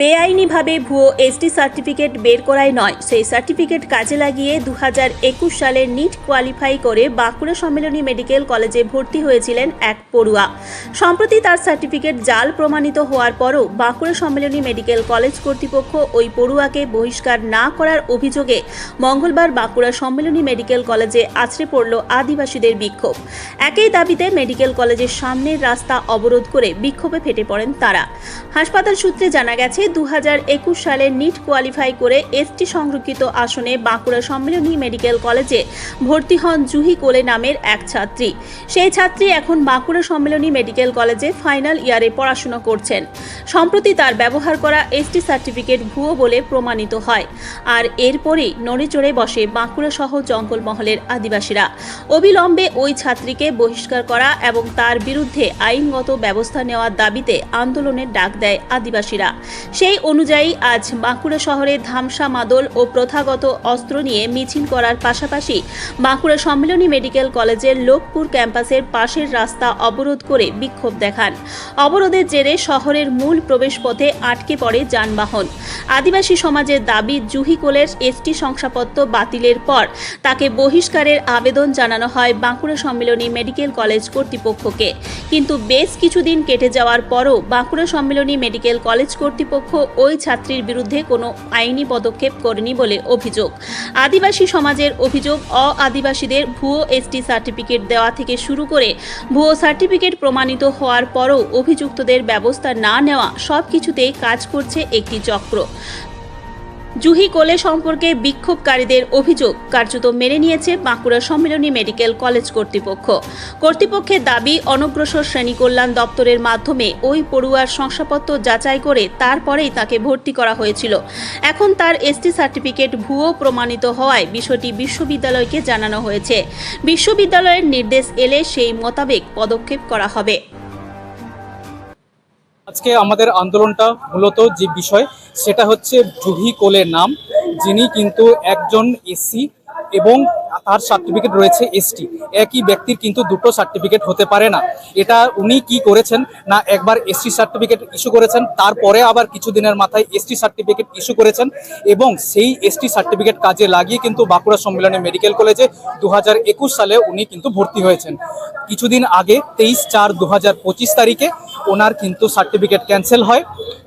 বেআইনিভাবে ভুয়ো ST certificate বের করাই নয়। সেই সার্টিফিকেট কাজে লাগিয়ে দু হাজার একুশ সালে নিট কোয়ালিফাই করে বাঁকুড়া সম্মেলনী মেডিকেল কলেজে ভর্তি হয়েছিলেন এক পড়ুয়া। সম্প্রতি তার সার্টিফিকেট জাল প্রমাণিত হওয়ার পরও বাঁকুড়া সম্মেলনী মেডিকেল কলেজ কর্তৃপক্ষ ওই পড়ুয়াকে বহিষ্কার না করার অভিযোগে মঙ্গলবার বাঁকুড়া সম্মেলনী মেডিকেল কলেজে আছড়ে পড়ল আদিবাসীদের বিক্ষোভ। একই দাবিতে মেডিকেল কলেজের সামনের রাস্তা অবরোধ করে বিক্ষোভে ফেটে পড়েন তারা। হাসপাতাল সূত্রে জানা গেছে দু হাজার একুশ সালে নিট কোয়ালিফাই করে এসটি সংরক্ষিত আসনে বাঁকুড়া সম্মেলনী মেডিকেল কলেজে ভর্তি হন জুহি কোলে নামের এক ছাত্রী। সেই ছাত্রী এখন বাঁকুড়া সম্মেলনী মেডিকেল কলেজে ফাইনাল ইয়ারে পড়াশোনা করছেন। সম্প্রতি তার ব্যবহার করা এসটি সার্টিফিকেট ভুয়ো বলে প্রমাণিত হয়। আর এরপরেই নড়েচড়ে বসে বাঁকুড়া সহ জঙ্গলমহলের আদিবাসীরা। অবিলম্বে ওই ছাত্রীকে বহিষ্কার করা এবং তার বিরুদ্ধে আইনগত ব্যবস্থা নেওয়ার দাবিতে আন্দোলনের ডাক দেয় আদিবাসীরা। সেই অনুযায়ী আজ বাঁকুড়া শহরে ধামসা মাদল ও প্রথাগত অস্ত্র নিয়ে মিছিল করার পাশাপাশি বাঁকুড়া সম্মেলনী মেডিকেল কলেজের লোকপুর ক্যাম্পাসের পাশের রাস্তা অবরোধ করে বিক্ষোভ দেখান। অবরোধের জেরে শহরের মূল প্রবেশপথে আটকে পড়ে যানবাহন। আদিবাসী সমাজের দাবি জুহি কোলের এসটি শংসাপত্র বাতিলের পর তাকে বহিষ্কারের আবেদন জানানো হয় বাঁকুড়া সম্মেলনী মেডিকেল কলেজ কর্তৃপক্ষকে। কিন্তু বেশ কিছুদিন কেটে যাওয়ার পরও বাঁকুড়া সম্মেলনী মেডিকেল কলেজ কর্তৃপক্ষ ওই ছাত্রীর বিরুদ্ধে কোনো আইনি পদক্ষেপ করেনি বলে অভিযোগ। আদিবাসী সমাজের অভিযোগ অ আদিবাসীদের ভুয়ো এসটি সার্টিফিকেট দেওয়া থেকে শুরু করে ভুয়ো সার্টিফিকেট প্রমাণিত হওয়ার পরও অভিযুক্তদের ব্যবস্থা না নেওয়া সব কিছুতেই কাজ করছে একটি চক্র। জুহি কোলে সম্পর্কে বিক্ষোভকারীদের অভিযোগ কার্যত মেনে নিয়েছে বাঁকুড়া সম্মেলনী মেডিকেল কলেজ কর্তৃপক্ষ। কর্তৃপক্ষের দাবি, অনগ্রসর শ্রেণি কল্যাণ দপ্তরের মাধ্যমে ওই পড়ুয়ার শংসাপত্র যাচাই করে তারপরেই তাকে ভর্তি করা হয়েছিল। এখন তার এসটি সার্টিফিকেট ভুয়ো প্রমাণিত হওয়ায় বিষয়টি বিশ্ববিদ্যালয়কে জানানো হয়েছে। বিশ্ববিদ্যালয়ের নির্দেশ এলে সেই মোতাবেক পদক্ষেপ করা হবে। আজকে আমাদের আন্দোলনটা মূলত যে বিষয়, সেটা হচ্ছে জুহি কোলের নাম। যিনি কিন্তু একজন এসি এবং তার সার্টিফিকেট রয়েছে এসটি একই ব্যক্তির কিন্তু দুটো সার্টিফিকেট হতে পারে না। এটা উনি কি করেছেন না একবার এসটি সার্টিফিকেট ইস্যু করেছেন, তারপরে আবার কিছুদিনের মাথায় এসটি সার্টিফিকেট ইস্যু করেছেন এবং সেই এসটি সার্টিফিকেট কাজে লাগিয়ে কিন্তু বাঁকুড়া সম্মেলনে মেডিকেল কলেজে দু হাজার একুশ সালে উনি কিন্তু ভর্তি হয়েছেন। কিছুদিন আগে তেইশ চার দু তারিখে ওনার কিন্তু সার্টিফিকেট ক্যান্সেল হয়,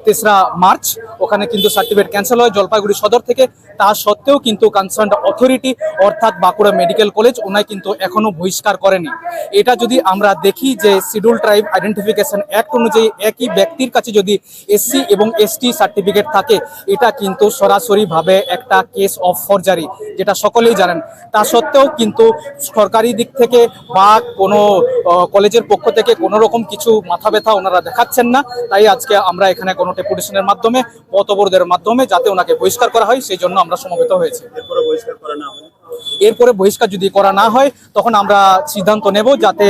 তেসরা মার্চ ওখানে কিন্তু সার্টিফিকেট ক্যান্সেল হয় জলপাইগুড়ি সদর থেকে। তা সত্ত্বেও কিন্তু কনসার্ন অথরিটি অর্থাৎ বাঁকুড়া মেডিকেল কলেজ ওনায় কিন্তু এখনও বহিষ্কার করেনি। এটা যদি আমরা দেখি যে শিডিউল ট্রাইব আইডেন্টিফিকেশন অ্যাক্ট অনুযায়ী একই ব্যক্তির কাছে যদি এসসি এবং এসটি সার্টিফিকেট থাকে, এটা কিন্তু সরাসরিভাবে একটা কেস অফ ফরজারি যেটা সকলেই জানেন। তা সত্ত্বেও কিন্তু সরকারি দিক থেকে বা কোনো কলেজের পক্ষ থেকে কোনো রকম কিছু মাথা ব্যথা ওনারা দেখাচ্ছেন না। তাই আজকে আমরা এখানে কোনো ডেপুটেশনের মাধ্যমে পথ অবরোধের মাধ্যমে যাতে ওনাকে বহিষ্কার করা হয়, সেই জন্য আমরা সমবেত হয়েছি। এরপরে বহিষ্কার যদি করা না হয় তখন আমরা সিদ্ধান্ত নেব যাতে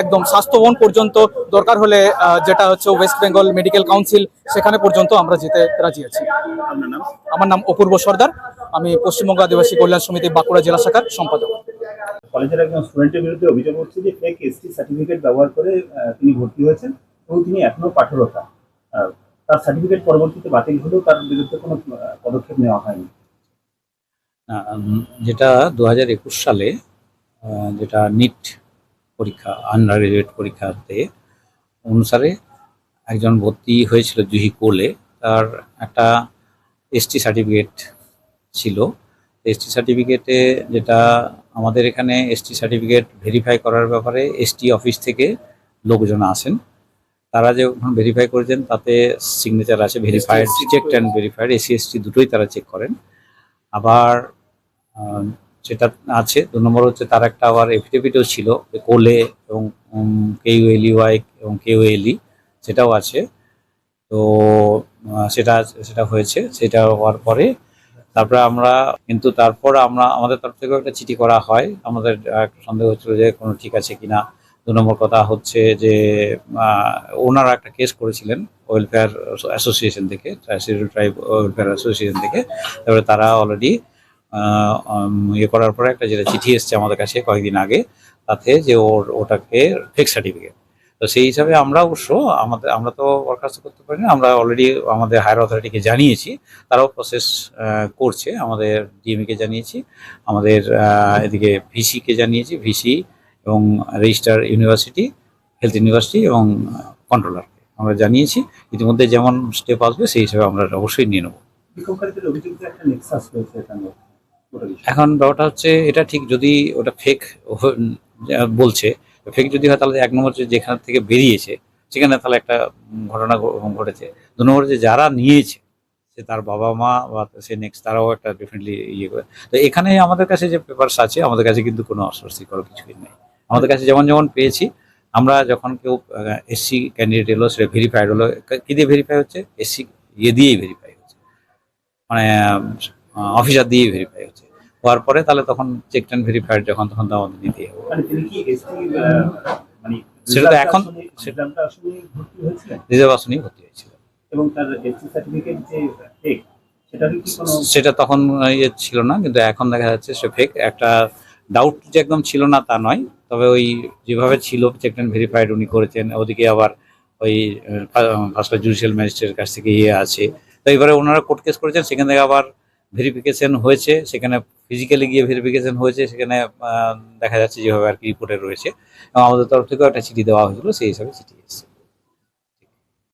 একদম স্বাস্থ্যবন পর্যন্ত দরকার হলে যেটা হচ্ছে ওয়েস্ট বেঙ্গল মেডিকেল কাউন্সিল সেখানে পর্যন্ত আমরা যেতে রাজি আছি। আমার নাম অপূর্ব সর্দার। আমি পশ্চিমবঙ্গ আদিবাসী কল্যাণ সমিতি বাঁকুড়া জেলা শাখার সম্পাদক। কলেজের একজন স্টুডেন্টের বিরুদ্ধে অভিযোগ হচ্ছে যে ফেক এসটি সার্টিফিকেট ব্যবহার করে তিনি ভর্তি হয়েছেন এবং তিনি এখনও পাঠরতা। তার সার্টিফিকেট পরবর্তীতে বাতিল হলেও তার বিরুদ্ধে কোনো পদক্ষেপ নেওয়া হয়নি। যেটা দু হাজার একুশ সালে যেটা নিট পরীক্ষা আন্ডার গ্রাজুয়েট পরীক্ষাতে অনুসারে একজন ভর্তি হয়েছিল জুহি কোলে। তার একটা এসটি সার্টিফিকেট ছিল। এসটি সার্টিফিকেটে যেটা আমাদের এখানে এসটি সার্টিফিকেট ভেরিফাই করার ব্যাপারে এসটি অফিস থেকে লোকজন আসেন। তারা যখন ভেরিফাই করেছেন তাতে সিগনেচার আছে verified check and verified SC ST দুটোই তারা চেক করেন। আবার যেটা আছে, দু নম্বর হচ্ছে তার একটা আবার এফিডেভিটও ছিল কোলে এবং কেউ এলি ওয়াই এবং কেউ এলি সেটাও আছে। তো সেটা সেটা হয়েছে, সেটা হওয়ার পরে তারপরে আমরা, কিন্তু তারপর আমরা, আমাদের তরফ থেকেও একটা চিঠি করা হয়। আমাদের একটা সন্দেহ হচ্ছিল যে কোনো ঠিক আছে কিনা। দু নম্বর কথা হচ্ছে যে ওনারা একটা কেস করেছিলেন ওয়েলফেয়ার অ্যাসোসিয়েশন থেকে ট্রাইব ওয়েলফেয়ার অ্যাসোসিয়েশন থেকে। তারপরে তারা অলরেডি ইয়ে করার পরে একটা যেটা চিঠি এসছে আমাদের কাছে কয়েকদিন আগে, তাতে যে ওর, ওটাকে ফেক সার্টিফিকেট তো সেই হিসাবে আমরা অবশ্য আমাদের, আমরা তো বরখাস্ত করতে পারি না, আমরা অলরেডি আমাদের হায়ার অথরিটিকে জানিয়েছি, তারাও প্রসেস করছে, আমাদের ডিএমকে জানিয়েছি, আমাদের এদিকে ভিসিকে জানিয়েছি ভিসি এবং রেজিস্টার ইউনিভার্সিটি হেলথ ইউনিভার্সিটি এবং কন্ট্রোলারকে আমরা জানিয়েছি। ইতিমধ্যে যেমন স্টেপ আসবে সেই হিসাবে আমরা অবশ্যই নিয়ে নেব। এখানে ব্যাপারটা হচ্ছে এটা ঠিক যদি ওটা ফেক বলছে ফেক যদি হয় তাহলে এক নম্বর যে যেখান থেকে বেরিয়েছে সেখানে তাহলে একটা ঘটনা ঘটেছে। দু নম্বর যে যারা নিয়েছে সে তার বাবা মা বা সে নেক্সট তারাও একটা ডেফিনেটলি ইয়ে করে। তো এখানে আমাদের কাছে যে পেপারস আছে আমাদের কাছে কিন্তু কোনো অস্বস্তিকর কিছুই নেই। আমাদের কাছে যেমন যেমন পেয়েছি আমরা যখন কেউ এসসি ক্যান্ডিডেট এলো সেটা ভেরিফাইড হলো কি দিয়ে ভেরিফাই হচ্ছে? এসসি ইয়ে দিয়েই ভেরিফাই হচ্ছে। মানে অফিসার দিয়েই ভেরিফাই হচ্ছে। হওয়ার পরে তাহলে তখন চেক অ্যান্ড ভেরিফাইড যখন তখন তো আমাদের নিতেই হবে। মানে মানে সেটা তো এখন- রিজার্ভ আসনেই ভর্তি হয়েছিল। এবং তার এসটি সার্টিফিকেট যে ফেক সেটার কি কোনো সেটা তখন ইয়ে ছিল না কিন্তু এখন দেখা যাচ্ছে সে ফেক একটা ডাউট যে একদম ছিল না তা নয়। তবে ওই যেভাবে ছিল চেক অ্যান্ড ভেরিফাইড উনি করেছেন, ওদিকে আবার ওই ফার্স্ট জুডিশিয়াল ম্যাজিস্ট্রেটের কাছ থেকে ইয়ে আছে। তো এবারে ওনারা কোর্ট কেস করেছেন, সেখান থেকে আবার ভেরিফিকেশন হয়েছে, সেখানে ফিজিক্যালি গিয়ে ভেরিফিকেশন হয়েছে, সেখানে দেখা যাচ্ছে যেভাবে আর কি রিপোর্টে রয়েছে। এবং আমাদের তরফ থেকেও একটা চিঠি দেওয়া হয়েছিল, সেই হিসাবে চিঠি এসেছে।